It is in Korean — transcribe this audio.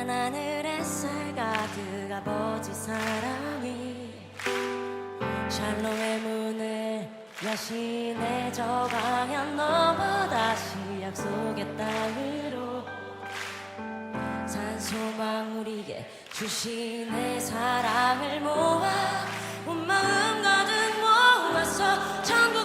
난 하늘에 살 가득 아버지 사랑이 샬롬의 문을 여신의 저강연 너무 다시 약속의 땅으로 산소망 우리에게 주신 내 사랑을 모아 온 마음 가득 모아서 천국